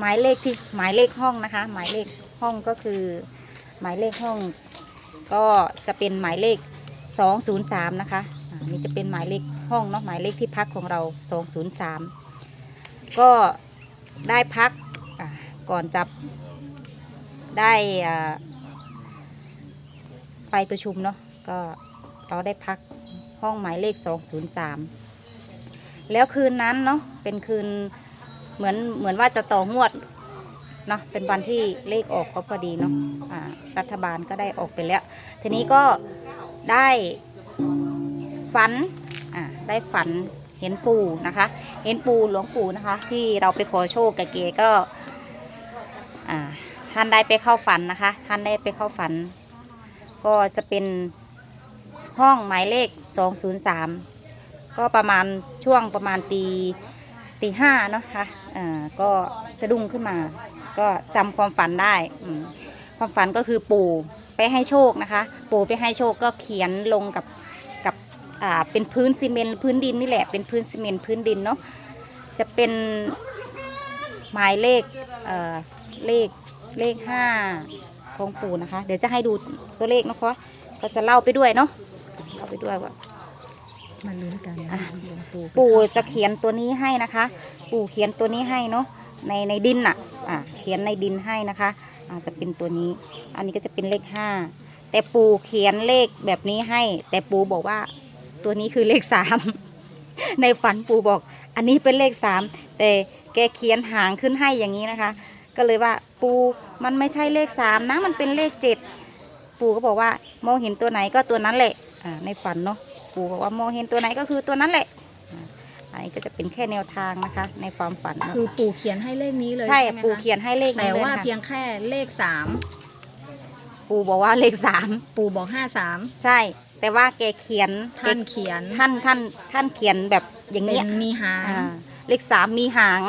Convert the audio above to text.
หมายเลขที่หมายเลขห้องนะคะ หมายเลขห้องก็คือ หมายเลขห้อง ก็จะเป็นหมายเลข 203 นะคะอ่านี่จะเป็นหมายเลขห้องเนาะหมายเลขที่พักของเรา 203 ก็ได้พักก่อนจะได้ไปประชุมเนาะก็เราได้พักห้องหมายเลข 203 แล้วคืนนั้นเนาะเป็นคืน เหมือนเหมือนว่าจะต่องวดเนาะเป็นวันที่เลขออกก็พอดีเนาะอ่ารัฐบาลก็ได้ออกไปแล้ว ทีนี้ก็ได้ฝันอ่าได้ฝันเห็นปู่นะคะ เห็นปู่หลวงปู่นะคะ ที่เราไปขอโชคกับเกก็อ่าท่านได้ไปเข้าฝันนะคะ ท่านได้ไปเข้าฝัน ก็จะเป็นห้องหมายเลข 203 ก็ประมาณช่วงประมาณตี ตีห้าเนาะคะอ่าก็สะดุ้งขึ้นมา ก็จำความฝันได้อืความฝันก็คือปู่ไปให้โชคนะคะ ปู่ไปให้โชคก็เขียนลงกับกับอ่าเป็นพื้นซีเมนต์พื้นดินนี่แหละเป็นพื้นซีเมนต์พื้นดินเนาะจะเป็นหมายเลขเอ่อเลขเลขห้าของปู่นะคะ เดี๋ยวจะให้ดูตัวเลขนะคะก็จะเล่าไปด้วยเนาะเล่าไปด้วยว่า มาลุ้นกันอะ หลวงปู่ปู่จะเขียนตัวนี้ให้นะคะ ปู่เขียนตัวนี้ให้เนาะในในดินอะอ่าเขียนในดินให้นะคะอาจะเป็นตัวนี้ อันนี้ก็จะเป็นเลขห้าแต่ปู่เขียนเลขแบบนี้ให้ แต่ปู่บอกว่าตัวนี้คือเลขสาม ในฝันปู่บอก อันนี้เป็นเลขสามแต่แกเขียนหางขึ้นให้อย่างนี้นะคะ ก็เลยว่าปู่มันไม่ใช่เลขสามนะมันเป็นเลขเจ็ด ปู่ก็บอกว่ามองเห็นตัวไหนก็ตัวนั้นแหละอ่าในฝันเนาะ ปู่บอกว่ามองเห็นตัวไหนก็คือตัวนั้นแหละอันนี้ก็จะเป็นแค่แนวทางนะคะ ในความฝันเนอะคือปู่เขียนให้เลขนี้เลยใช่ไหมคะปู่เขียนให้เลขแต่นี้เลยว่าค่ะเพียงแค่เลขสามปู่บอกว่าเลขสามปู่บอกห้าสามใช่ แต่ว่าแกเขียนท่านเขียนท่านท่านท่านเขียนแบบอย่างเป็เงี้ยนมีหาง อ่าเลขสามมีหาง